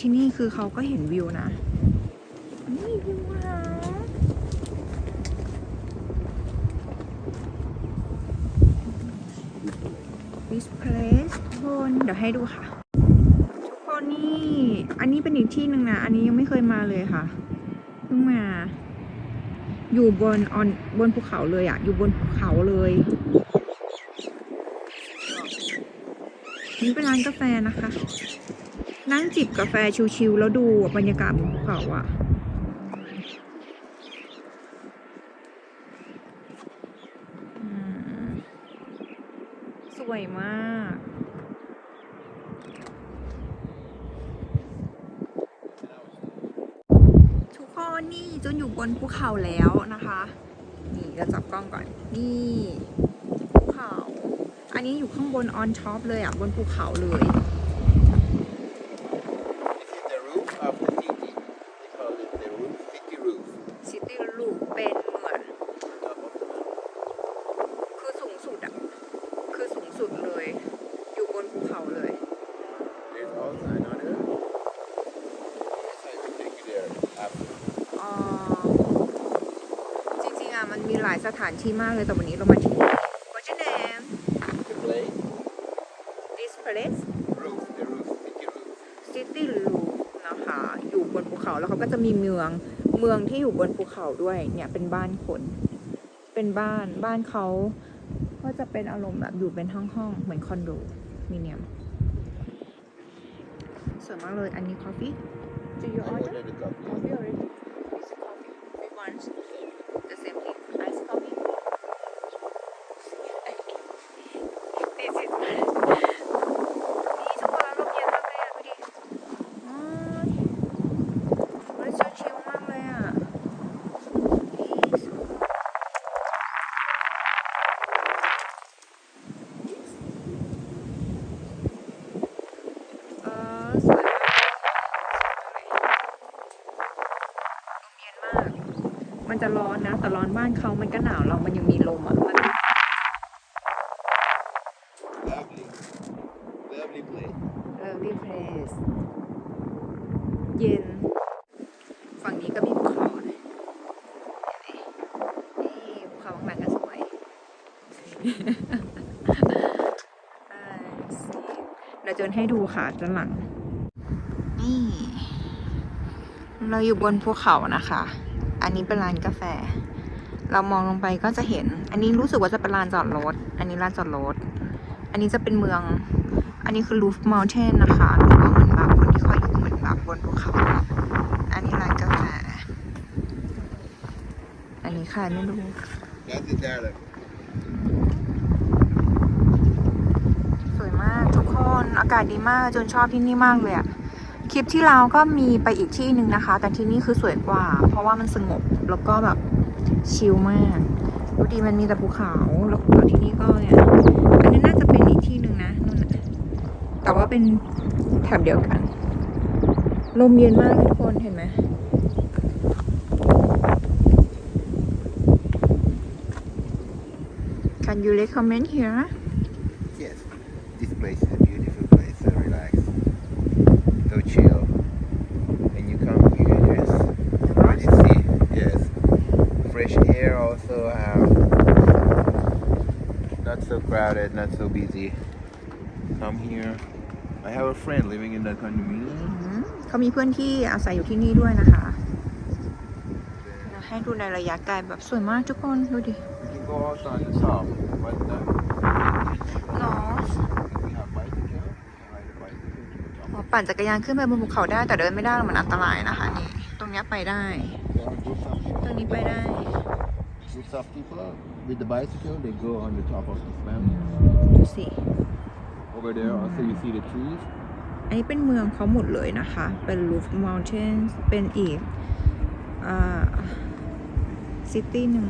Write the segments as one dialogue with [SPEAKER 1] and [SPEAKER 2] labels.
[SPEAKER 1] ที่นี่คือเขาก็เห็นวิวนะ นี่วิวนะ this place ทุกคนเดี๋ยวให้ดูค่ะทุกคนนี่ อันนี้เป็นอีกที่หนึ่งนะ อันนี้ยังไม่เคยมาเลยค่ะ เพิ่งมา อยู่บนออนบนภูเขาเลยอะอยู่บนภูเขาเลยนี่เป็นร้านกาแฟนะคะ นั่งจิบกาแฟชิวๆแล้วดูบรรยากาศบนภูเขาอะสวยมากทุกคนนี่จนอยู่บนภูเขาแล้วนะคะ นี่เราจับกล้องก่อน นี่ภูเขา อันนี้อยู่ข้างบนออนท็อปเลยอะ บนภูเขาเลย
[SPEAKER 2] This is the roof of the city. They call it the roof, city roof.
[SPEAKER 1] ซิตี้ลูปเป็นเหมือน
[SPEAKER 2] Top of the mountain.
[SPEAKER 1] คือสูงสุดอะ คือสูงสุดเลย อยู่บนภูเขาเลย
[SPEAKER 2] There's also another. Yes, I will take you there after.
[SPEAKER 1] อ๋อ จริงๆอะ มันมีหลายสถานที่มากเลย แต่วันนี้เรามาที่ What's your name
[SPEAKER 2] The place?
[SPEAKER 1] this place
[SPEAKER 2] Roof, the roof, city roof.
[SPEAKER 1] City Loop นะคะ อยู่บนภูเขาแล้วเขาก็จะมีเมือง เมืองที่อยู่บนภูเขาด้วย เนี่ยเป็นบ้านคน เป็นบ้าน บ้านเขาก็จะเป็นอารมณ์แบบอยู่เป็นห้องๆเหมือนคอนโดมิเนียมสวยมากเลย อันนี้ coffee Do you
[SPEAKER 2] I
[SPEAKER 1] order
[SPEAKER 2] ordered a coffee.
[SPEAKER 1] coffee already? It's a coffee. We want the same thing. Iced coffee. This is นี่ทุกคนแล้วลมเย็นมากเลยอะดูดิอ๋อมันจะชิลมากเลยอะนี่สวยเออสวยมากลมเย็นมาก มันจะร้อนนะ แต่ร้อนบ้านเขามันก็หนาวเรามันยังมีลมอะมัน
[SPEAKER 2] Lovely. Lovely place.
[SPEAKER 1] lovely place เย็น ฝั่งนี้ก็มีภูเขานะเห็นไหมนี่ภูเขาข้างหลังก็สวย อ่าสิเดี๋ยวเจนให้ดูค่ะด้านหลัง นี่ เราอยู่บนภูเขานะคะ อันนี้เป็นร้านกาแฟ เรามองลงไปก็จะเห็น อันนี้รู้สึกว่าจะเป็นลานจอดรถ อันนี้ลานจอดรถ อันนี้จะเป็นเมือง อันนี้คือ roof mountain นะคะหรือว่าเหมือนแบบคนที่เขาอยู่เหมือนแบบบนภูเขา อันนี้ร้านกาแฟ อันนี้ใครไม่รู้
[SPEAKER 2] That's the Darla.
[SPEAKER 1] สวยมากทุกคน อากาศดีมากจนชอบที่นี่มากเลยอะคลิปที่เราก็มีไปอีกที่หนึ่งนะคะ แต่ที่นี่คือสวยกว่า เพราะว่ามันสงบแล้วก็แบบ ชิลมากดูดีมันมีแต่ภูเขาแล้วแล้วที่นี่ก็เนี่ยอันนี้น่าจะเป็นอีกที่หนึ่งนะนู่นนะแต่ว่าเป็นแถบเดียวกัน ลมเย็นมากทุกคนเห็นไหม Can you recommend here
[SPEAKER 2] Yes this place. So relax, so chill. When you come here, yes, already see, yes, fresh air. Also have not so crowded, not so busy. Come here. I have a friend living in that condominium.
[SPEAKER 1] อืมเขามีเพื่อนที่อาศัยอยู่ที่นี่ด้วยนะคะเดี๋ยวให้ดูในระยะไกลแบบสวยมากทุกคนดูดิ
[SPEAKER 2] We can go also on the top, but uh,
[SPEAKER 1] เนาะ
[SPEAKER 2] we have bicycle. Ride a bicycle to the top.
[SPEAKER 1] อ๋อปั่นจักรยานขึ้นไปบนภูเขาได้แต่เดินไม่ได้หรอกมันอันตรายนะคะนี่ ตรงเนี้ยไปได้
[SPEAKER 2] There are groups of
[SPEAKER 1] ตรง
[SPEAKER 2] people.
[SPEAKER 1] นี้ไปได้
[SPEAKER 2] Groups of people with the bicycle. They go on the top of this
[SPEAKER 1] อื
[SPEAKER 2] mountain.
[SPEAKER 1] มดูสิ
[SPEAKER 2] Over there, also you see the trees.
[SPEAKER 1] อันนี้เป็นเมืองเขาหมดเลยนะคะ เป็น Roof Mountains เป็นอีกอ่าซิตี้หนึ่ง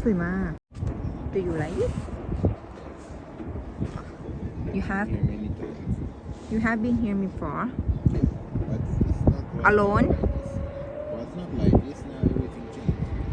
[SPEAKER 1] สวยมาก Do you like it You have
[SPEAKER 2] Here many times.
[SPEAKER 1] You have been here before
[SPEAKER 2] But it's not like
[SPEAKER 1] Alone?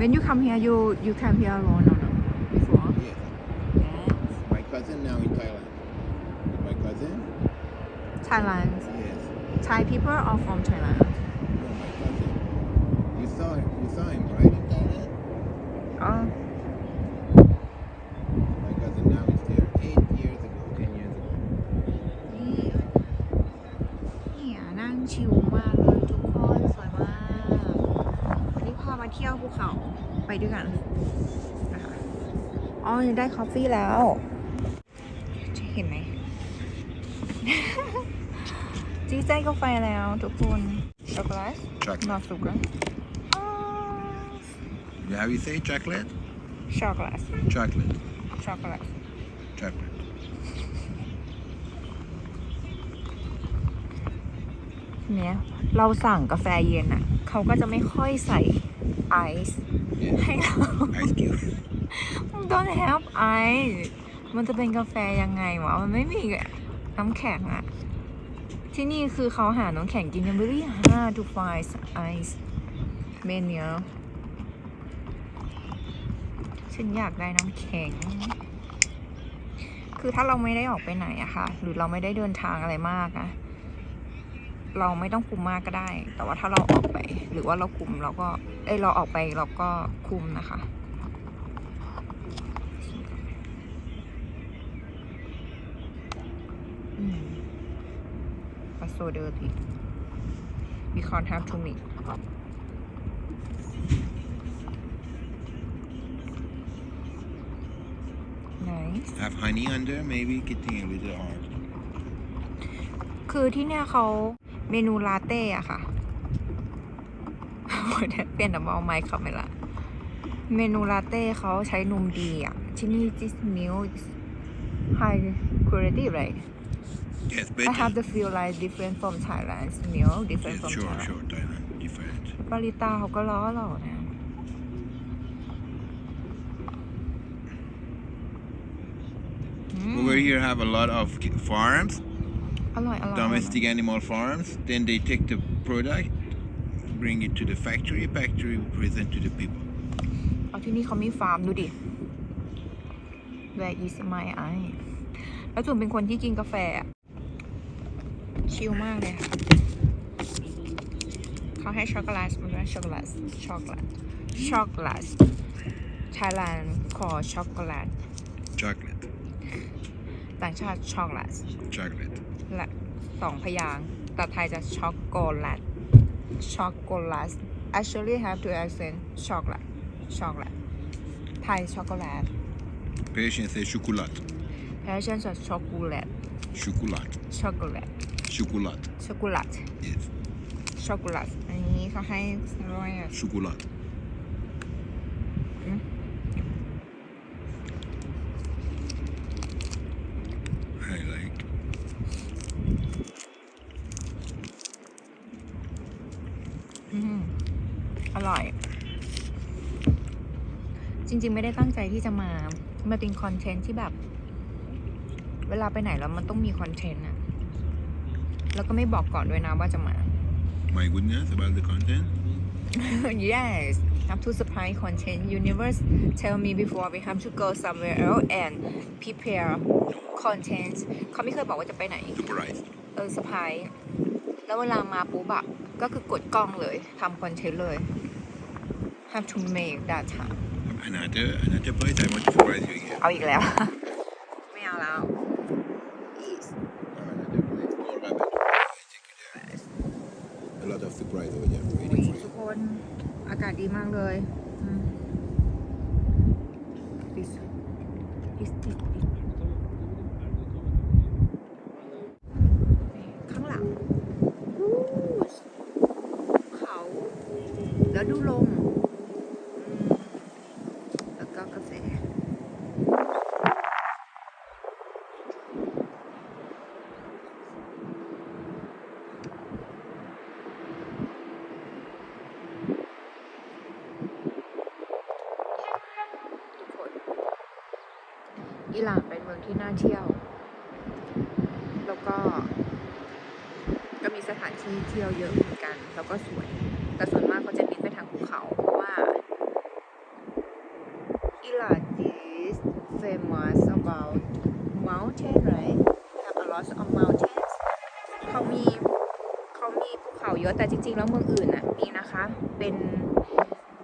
[SPEAKER 1] When you come here you you come here alone or no before
[SPEAKER 2] Yes.
[SPEAKER 1] Yes
[SPEAKER 2] My cousin now in Thailand. My cousin?
[SPEAKER 1] Thailand
[SPEAKER 2] Yes.
[SPEAKER 1] Thai people or from Thailand
[SPEAKER 2] No, my cousin. You saw him. You saw him,
[SPEAKER 1] ยวภูเขาไปด้วยกันนะคะอ๋อได้คอฟฟี่แล้ว จะเห็นไหมจีใจกาแฟแล้วทุกคนช็อกโกแลต
[SPEAKER 2] Chocolate.
[SPEAKER 1] นอสุกัน
[SPEAKER 2] How you say chocolate?
[SPEAKER 1] ช็อกโกแลต
[SPEAKER 2] Chocolate.
[SPEAKER 1] ช็อกโกแลต
[SPEAKER 2] Chocolate.
[SPEAKER 1] เนี่ยเราสั่งกาแฟเย็นอะ เขาก็จะไม่ค่อยใส่ ไอซ์
[SPEAKER 2] Yeah.
[SPEAKER 1] ให้เรา
[SPEAKER 2] Ice cube.
[SPEAKER 1] don't have ice มันจะเป็นกาแฟยังไงวะ มันไม่มีน้ำแข็งอะที่นี่คือเขาหาน้ำแข็งกินยัง very hard to find ice menu ฉันอยากได้น้ำแข็ง คือถ้าเราไม่ได้ออกไปไหนอะค่ะ หรือเราไม่ได้เดินทางอะไรมากอะ เราไม่ต้องคุมมากก็ได้ แต่ว่าถ้าเราออกไป หรือว่าเราคุมเราก็เอ้ยเราออกไปเราก็คุมนะคะ Mm. But so dirty. We can't have too many. Nice.
[SPEAKER 2] Have honey under, maybe getting a little hard.
[SPEAKER 1] คือที่เนี่ยเขา เมนูลาเต้อะค่ะเปลี่ยนแต่เอาไมค์ขับไปละ เมนูลาเต้เขาใช้นมดีอะที่นี่ this milk is high quality right
[SPEAKER 2] Yes,
[SPEAKER 1] I
[SPEAKER 2] better.
[SPEAKER 1] have the feel like different from Thailand's milk different
[SPEAKER 2] Yes,
[SPEAKER 1] from
[SPEAKER 2] sure,
[SPEAKER 1] Thailand
[SPEAKER 2] sure, Thailand, different.
[SPEAKER 1] บาริตาเขาก็ล้อเรานะอืม
[SPEAKER 2] Over here have a lot of ki- farms,
[SPEAKER 1] อ ร่อยอร่อย
[SPEAKER 2] domestic animal farms. Then they take the product, bring it to the factory. Factory will present to the people.
[SPEAKER 1] เอาที่นี่เขามีฟาร์มดูดิ Where is my eye แล้วจุนเป็นคนที่กินกาแฟอะชิลมากเลยค่ะ เขาให้ช็อกโกแลตมันว่าช็อกโกแลต ช็อกโกแลต ช็อกโกแลต Thailand ขอช็อกโกแลต
[SPEAKER 2] Chocolate,
[SPEAKER 1] ต่างชาติช็อกโกแลต
[SPEAKER 2] chocolate.
[SPEAKER 1] และสองพยางค์แต่ไทยจะช็อกโกแลตช็อกโกแลต actually have to accent ช็อกโกแลตช็อกโกแลตไทยช็อกโกแลต
[SPEAKER 2] Patience say chocolate,
[SPEAKER 1] แพชชั่นจะช็อกโกแลต
[SPEAKER 2] chocolate,
[SPEAKER 1] ช็อกโกแลต
[SPEAKER 2] chocolate.
[SPEAKER 1] ช็อกโกแลต
[SPEAKER 2] Yes,
[SPEAKER 1] ช็อกโกแลตอันนี้เขาให้ร้อยอะ
[SPEAKER 2] chocolate.
[SPEAKER 1] Mm.
[SPEAKER 2] I like.
[SPEAKER 1] อืม อร่อย จริง ๆ ไม่ได้ตั้งใจที่จะมามาเป็นคอนเทนต์ที่แบบ เวลาไปไหนแล้วมันต้องมีคอนเทนต์อะแล้วก็ไม่บอกก่อนด้วยนะว่าจะมา
[SPEAKER 2] My goodness about the content.
[SPEAKER 1] yes have to surprise content you never tell me before we have to go somewhere else and prepare content เขาไม่เคยบอกว่าจะไปไหน
[SPEAKER 2] Surprise.
[SPEAKER 1] เออสปายแล้วเวลามาปุ๊บอะก็คือกดกล้องเลยทำคอนเทนต์เลย have to make that time
[SPEAKER 2] Another, another place I want to surprise you again.
[SPEAKER 1] เอาอีกแล้ว ไม่เอาแล้ว Please
[SPEAKER 2] Another place. More about that. I take you there. A lot of surprise over there
[SPEAKER 1] อุ๊ย
[SPEAKER 2] waiting for
[SPEAKER 1] ทุ
[SPEAKER 2] you.
[SPEAKER 1] กคน อากาศดีมากเลยอืม This this this this ข้างหลังวู้เขา แล้วดูลมอืมแล้วก็กาแฟ ทุกคน อิหร่านเป็นเมืองที่น่าเที่ยว แล้วก็ก็มีสถานที่เที่ยวเยอะเหมือนกัน แล้วก็สวย แต่ส่วนมากเขาจะเน้นไปทางภูเขา เพราะว่าอิหร่าน is famous about mountain right have a lot of mountains เขามีเขามีภูเขาเยอะ แต่จริง ๆ แล้วเมืองอื่นน่ะมีนะคะ เป็น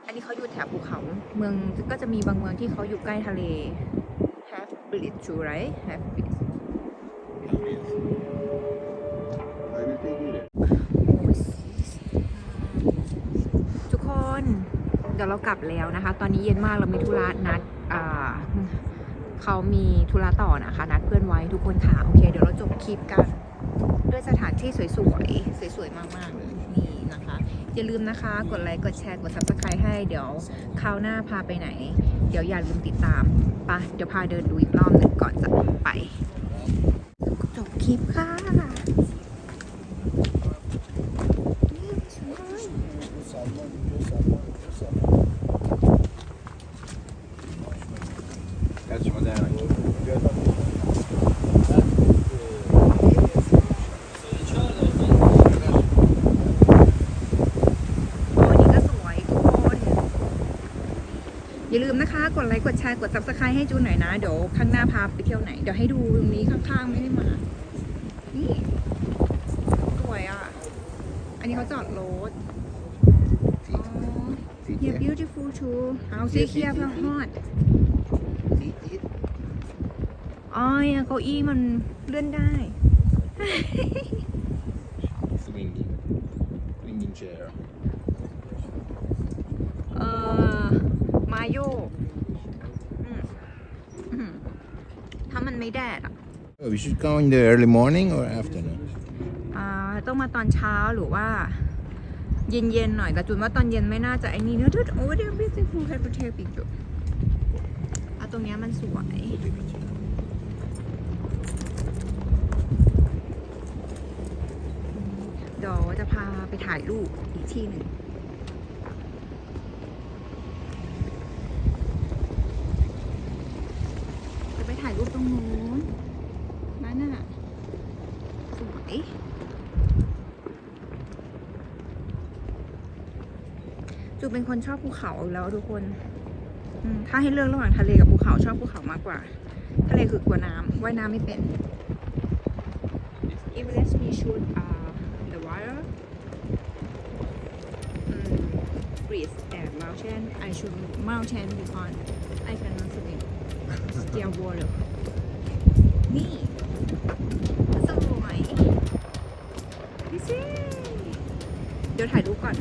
[SPEAKER 1] อันนี้เขาอยู่แถบภูเขา เมืองก็จะมีบางเมืองที่เขาอยู่ใกล้ทะเล have beach too right have it.
[SPEAKER 2] I will take you there.
[SPEAKER 1] ทุกคน เดี๋ยวเรากลับแล้วนะคะ ตอนนี้เย็นมากเรามีธุระนัดอ่าเขามีธุระต่อนะคะ นัดเพื่อนไว้ทุกคนค่ะ โอเค เดี๋ยวเราจบคลิปกัน ด้วยสถานที่สวยๆ สวยๆ มากๆเลยนี่นะคะ อย่าลืมนะคะ กดไลค์ กดแชร์ กด subscribe ให้ เดี๋ยวคราวหน้าพาไปไหน เดี๋ยวอย่าลืมติดตามปะเดี๋ยวพาเดินดูอีกรอบหนึ่งก่อนจะไปจบคลิปค่ะนี่สวย
[SPEAKER 2] That's modern.
[SPEAKER 1] โอ้อันนี้ก็สวยทุกคน อย่าลืมนะคะ กดไลค์กดแชร์กด subscribe ให้จูนหน่อยนะ เดี๋ยวข้างหน้าพาไปเที่ยวไหน เดี๋ยวให้ดูตรงนี้ข้างๆไม่ได้มา นี่ สวยอะ อันนี้เขาจอดรถอ๋อ
[SPEAKER 2] See, see,
[SPEAKER 1] yeah
[SPEAKER 2] there?
[SPEAKER 1] beautiful too เอาสีเขียวเพื่อฮอด
[SPEAKER 2] See, see?
[SPEAKER 1] อ๋อเนี่ยเก้าอี้มันเลื่อนได้
[SPEAKER 2] Swinging. Swinging chair.
[SPEAKER 1] เออมา โยกอืมอืมถ้ามันไม่แดดอะ
[SPEAKER 2] Oh, we should go in the early morning or afternoon?
[SPEAKER 1] อ่าต้องมาตอนเช้าหรือว่า เย็นๆหน่อยแต่จุนว่าตอนเย็นไม่น่าจะไอ้นี่เนอะทุกโอ้เดี๋ยวพี่จะพูดให้ประเทศอีกจุดอะตรงเนี้ยมันสวยเดี๋ยวจะพาไปถ่ายรูปอีกที่หนึ่ง คนชอบภูเขาแล้วทุกคนถ้าให้เลือกระหว่างทะเลกับภูเขาชอบภูเขามากกว่า ทะเลคือกลัวน้ำว่ายน้ำไม่เป็น If let me shoot uh, the water um, breeze and mountain I should mountain because I cannot swim still water นี่สวยดิซี่เดี๋ยวถ่ายรูปก่อน